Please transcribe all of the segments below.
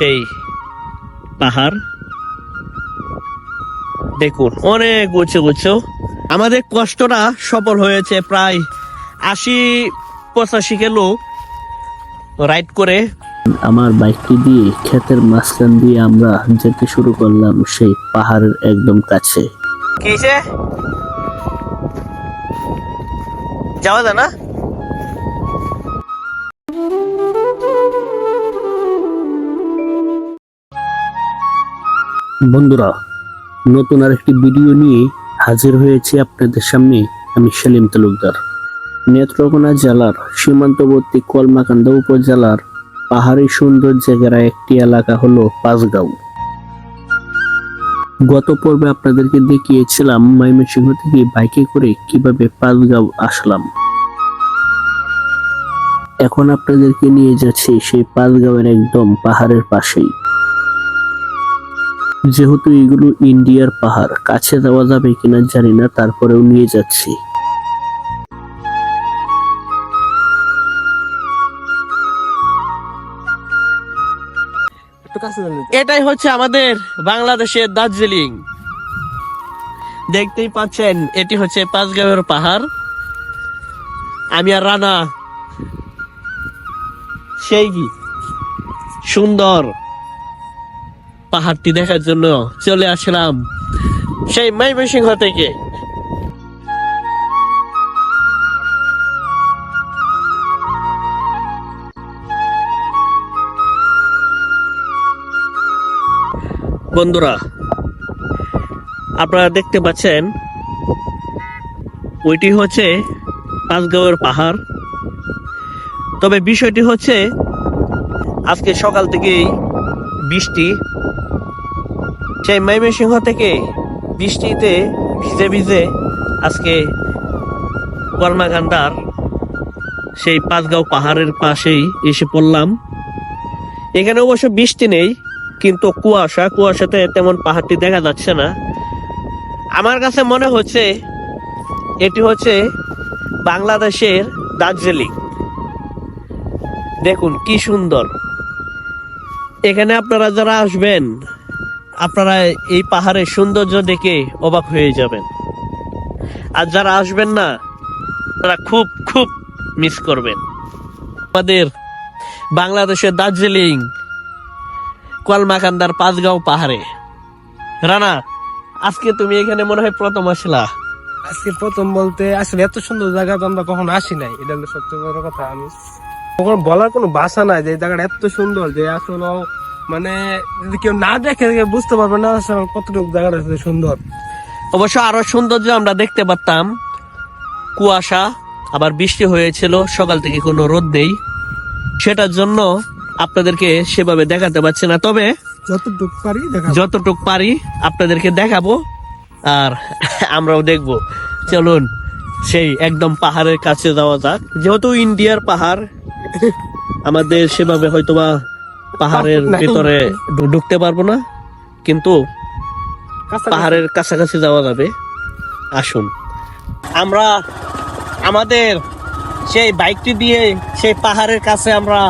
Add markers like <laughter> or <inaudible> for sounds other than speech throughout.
সেই পাহাড়। দেখুন অনেক উঁচু উঁচু। আমাদের কষ্টটা সফল হয়েছে প্রায় আশি পঁচাশি কিলো। রাইড করে আমার বাইকটি দিয়ে ক্ষেতের মাঝখান দিয়ে আমরা যেতে শুরু করলাম সেই পাহাড়ের একদম কাছে। কিসে যাওয়া যায় না? বন্ধুরা, নতুন আরেকটি ভিডিও নিয়ে হাজির হয়েছে আপনাদের সামনে আমি সেলিম তালুকদার। নেত্রকোনা জেলার সীমান্তবর্তী কলমাকান্দা উপজেলার পাহাড়ি সৌন্দর্য ঘেরা একটি এলাকা হলো পাঁচগাঁও। গত পর্বে আপনাদেরকে দেখিয়েছিলাম ময়মনসিংহ থেকে বাইকে করে কীভাবে পাঁচগাঁও আসলাম। এখন আপনাদেরকে নিয়ে যাচ্ছি সেই পাঁচগাঁওয়ের একদম পাহাড়ের পাশেই। যেহেতু এগুলো ইন্ডিয়ার পাহাড়, কাছে যাওয়া যাবে কিনা জানি না, তারপরেও নিয়ে যাচ্ছি। এটাই হচ্ছে আমাদের বাংলাদেশের দার্জিলিং। দেখতেই পাচ্ছেন, এটি হচ্ছে পাঁচগাঁওয়ের পাহাড়। আমি আর রানা, সেই কি? সুন্দর। পাহাড়টি দেখার জন্য চলে আসলাম। সেই ময়মনসিংহ থেকে। বন্ধুরা, আপনারা দেখতে পাচ্ছেন, ওইটি হচ্ছে পাঁচগাঁওয়ের পাহাড়। তবে বিষয়টি হচ্ছে, আজকে সকাল থেকেই বৃষ্টি সেই ময়মনসিংহ থেকে বৃষ্টিতে ভিজে ভিজে আজকে কর্মাকান্ডার সেই পাঁচগাঁও পাহাড়ের পাশেই এসে পড়লাম। এখানে অবশ্য বৃষ্টি নেই, কিন্তু কুয়াশা, কুয়াশাতে তেমন পাহাড়টি দেখা যাচ্ছে না। আমার কাছে মনে হচ্ছে এটি হচ্ছে বাংলাদেশের দার্জিলিং। দেখুন কি সুন্দর। এখানে আপনারা যারা আসবেন আপনারা এই পাহাড়ের সৌন্দর্য দেখে অবাক হয়ে যাবেন। আর যারা আসবেন না, তারা খুব খুব মিস করবেন। আমাদের বাংলাদেশের দার্জিলিং, কলমাকান্দার পাঁচগাঁও পাহাড়ে। রানা, আজকে তুমি এখানে মনে হয় প্রথম আসলা। আজকে প্রথম বলতে, আসলে এত সুন্দর জায়গা তো আমরা কখনো আসি নাই। এটা হলো সবচেয়ে বড় কথা আমি। কখনো বলার কোনো ভাষা নাই যে জায়গাটা এত সুন্দর যে আসলে মানে যদি কেউ না দেখে বুঝতে পারবে না আসলে কতটুকু জায়গাটা সুন্দর। অবশ্য আরও সৌন্দর্য আমরা দেখতে পারতাম। কুয়াশা আবার বৃষ্টি হয়েছিল সকাল থেকে কোনো রোদ নেই। সেটার জন্য আপনাদেরকে সেভাবে দেখাতে পারছি না। তবে যতটুকু পারি যতটুক পারি আপনাদেরকে দেখাবো আর আমরাও দেখব। চলুন সেই একদম পাহাড়ের কাছে যাওয়া যাক। যেহেতু ইন্ডিয়ার পাহাড় আমাদের সেভাবে হয়তোবা পাহাড়ের। ভিতরে ঢুকতে পারব না কিন্তু পাহাড়ের কাছাকাছি যাওয়া যাবে। আসুন। আমরা আমাদের সেই বাইকটি দিয়ে সেই পাহাড়ের কাছে আমরা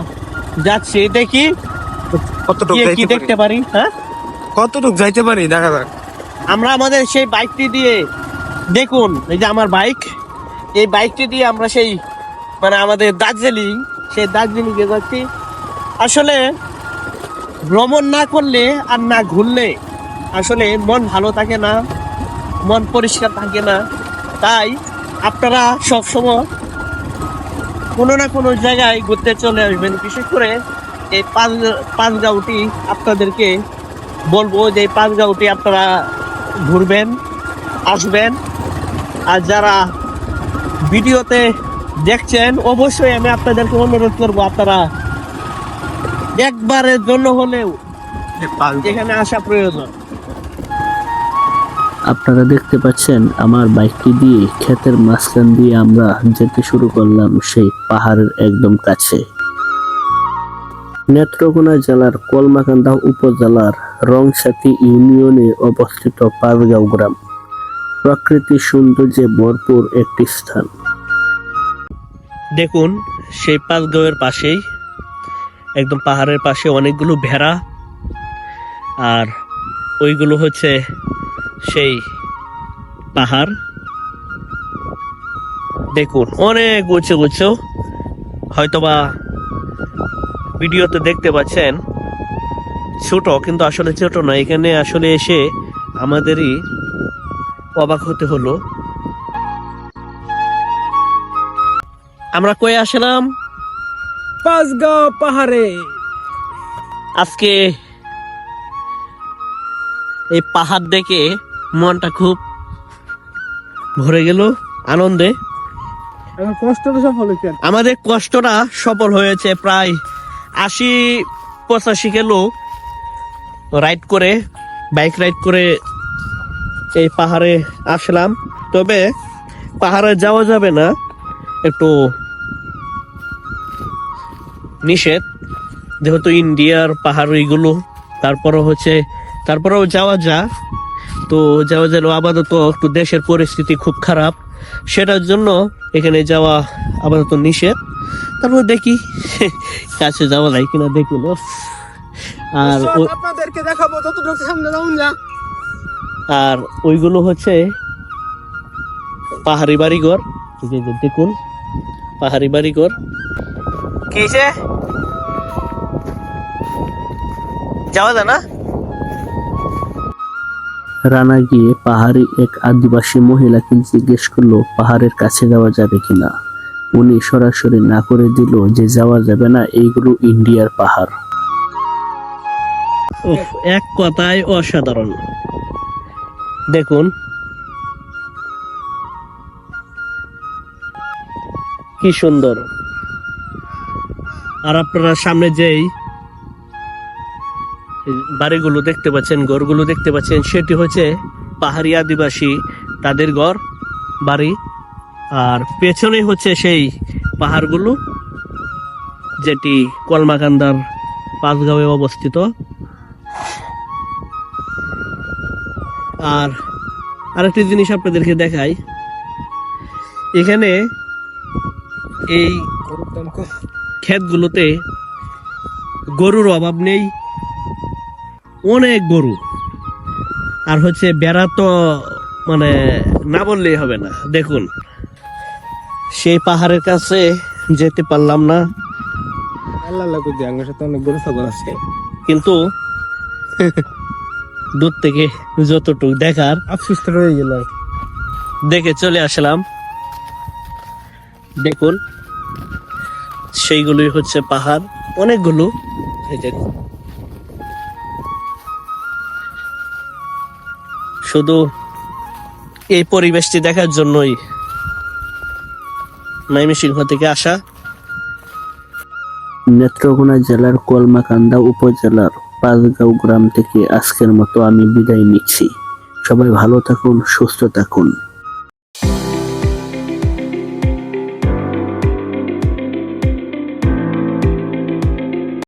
যাচ্ছি। দেখি কি দেখতে পারি? হ্যাঁ? কতটুকু যাইতে পারি? দেখা যাক। আমরা আমাদের সেই বাইকটি দিয়ে দেখুন এই যে আমার বাইক। এই বাইকটি দিয়ে আমরা সেই মানে আমাদের দার্জিলিং সেই দার্জিলিং যাচ্ছি। আসলে ভ্রমণ না করলে আর না ঘুরলে আসলে মন ভালো থাকে না, মন পরিষ্কার থাকে না। তাই আপনারা সবসময় কোনো না কোনো জায়গায় ঘুরতে চলে আসবেন। বিশেষ করে এই পাঁচ, পাঁচগাঁওটি আপনাদেরকে বলব যে পাঁচগাঁওটি আপনারা ঘুরবেন, আসবেন। আর যারা ভিডিওতে দেখছেন, অবশ্যই আমি আপনাদেরকে অনুরোধ করব আপনারা একবারের জন্য হলেও এখানে আসা প্রয়োজন। আপনারা দেখতে পাচ্ছেন আমার বাইকটি দিয়ে ক্ষেতের মাঝখান দিয়ে আমরা যেতে শুরু করলাম সেই পাহাড়ের একদম কাছে। নেত্রকোনা জেলার কলমাকান্দা উপজেলার রংসাথী ইউনিয়নে অবস্থিত পাঁচগাঁও গ্রাম। প্রকৃতির সৌন্দর্যে ভরপুর একটি স্থান। দেখুন সেই পাঁচগাঁওয়ের পাশেই একদম পাহাড়ের পাশে অনেকগুলো ভেড়া। আর ওইগুলো হচ্ছে সেই পাহাড়। দেখুন, অনেক উঁচু উঁচু। হয়তোবা ভিডিওতে দেখতে পাচ্ছেন, ছোট কিন্তু আসলে ছোট না। এখানে আসলে এসে আমাদেরই অবাক হতে হলো। আমরা কয়ে আসলাম পাঁচগাঁও পাহাড়ে। আজকে এই পাহাড় দেখে মনটা খুব ভরে গেল আনন্দে। আমার কষ্ট তো সফল হয়েছে আমাদের কষ্টটা সফল হয়েছে প্রায় আশি পঁচাশি কিলো রাইড করে বাইক রাইড করে এই পাহাড়ে আসলাম। তবে পাহাড়ে যাওয়া যাবে না একটু নিষেধ যেহেতু ইন্ডিয়ার পাহাড় ওইগুলো তারপরে হচ্ছে তারপরেও যাওয়া যা তো যাওয়া যেন আপাতত একটু দেশের পরিস্থিতি খুব খারাপ সেটার জন্য এখানে যাওয়া আপাতত নিষেধ। তারপর দেখি কাছে যাওয়া যায় কিনা দেখুন আর ও- আপনাদেরকে দেখাবো যতটুকু সামনে যাউন যা আর ওইগুলো হচ্ছে পাহাড়ি বাড়িঘর। দেখুন পাহাড়ি বাড়িঘর। কিছে যাওয়া যায় না? রানা গিয়ে পাহাড়ি এক আদিবাসী মহিলাকে জিজ্ঞেস করল পাহাড়ের কাছে যাওয়া যাবে কিনা? উনি সরাসরি না করে দিল যে যাওয়া যাবে না এইগুলো ইন্ডিয়ার পাহাড়। উফ, এক কথায় অসাধারণ। দেখুন। কি সুন্দর। আর আপনারা সামনে যেই বাড়িগুলো দেখতে পাচ্ছেন, ঘরগুলো দেখতে পাচ্ছেন, সেটি হচ্ছে পাহাড়ি আদিবাসী তাদের ঘর, বাড়ি আর পেছনে হচ্ছে সেই পাহাড়গুলো, যেটি কলমাকান্দার পাঁচগাঁওয়ে অবস্থিত আর আরেকটি জিনিস আপনাদেরকে দেখাই এখানে এই। ক্ষেতগুলোতে গরুর অভাব নেই। অনেক গরু। আর হচ্ছে বেড়া তো মানে না বললেই হবে না। দেখুন। সেই পাহাড়ের কাছে যেতে পারলাম না। কিন্তু <laughs> দূর থেকে যতটুকু দেখার। রয়ে গেল। দেখে চলে আসলাম। দেখুন। সেইগুলোই হচ্ছে পাহাড়। অনেকগুলো। শুধু এই পরিবেশটি দেখার জন্যই ময়মনসিংহ থেকে আসা। নেত্রকোনা জেলার কলমাকান্দা উপজেলার পাঁচগাঁও গ্রাম থেকে আজকের মতো আমি বিদায় নিচ্ছি। সবাই ভালো থাকুন, সুস্থ থাকুন।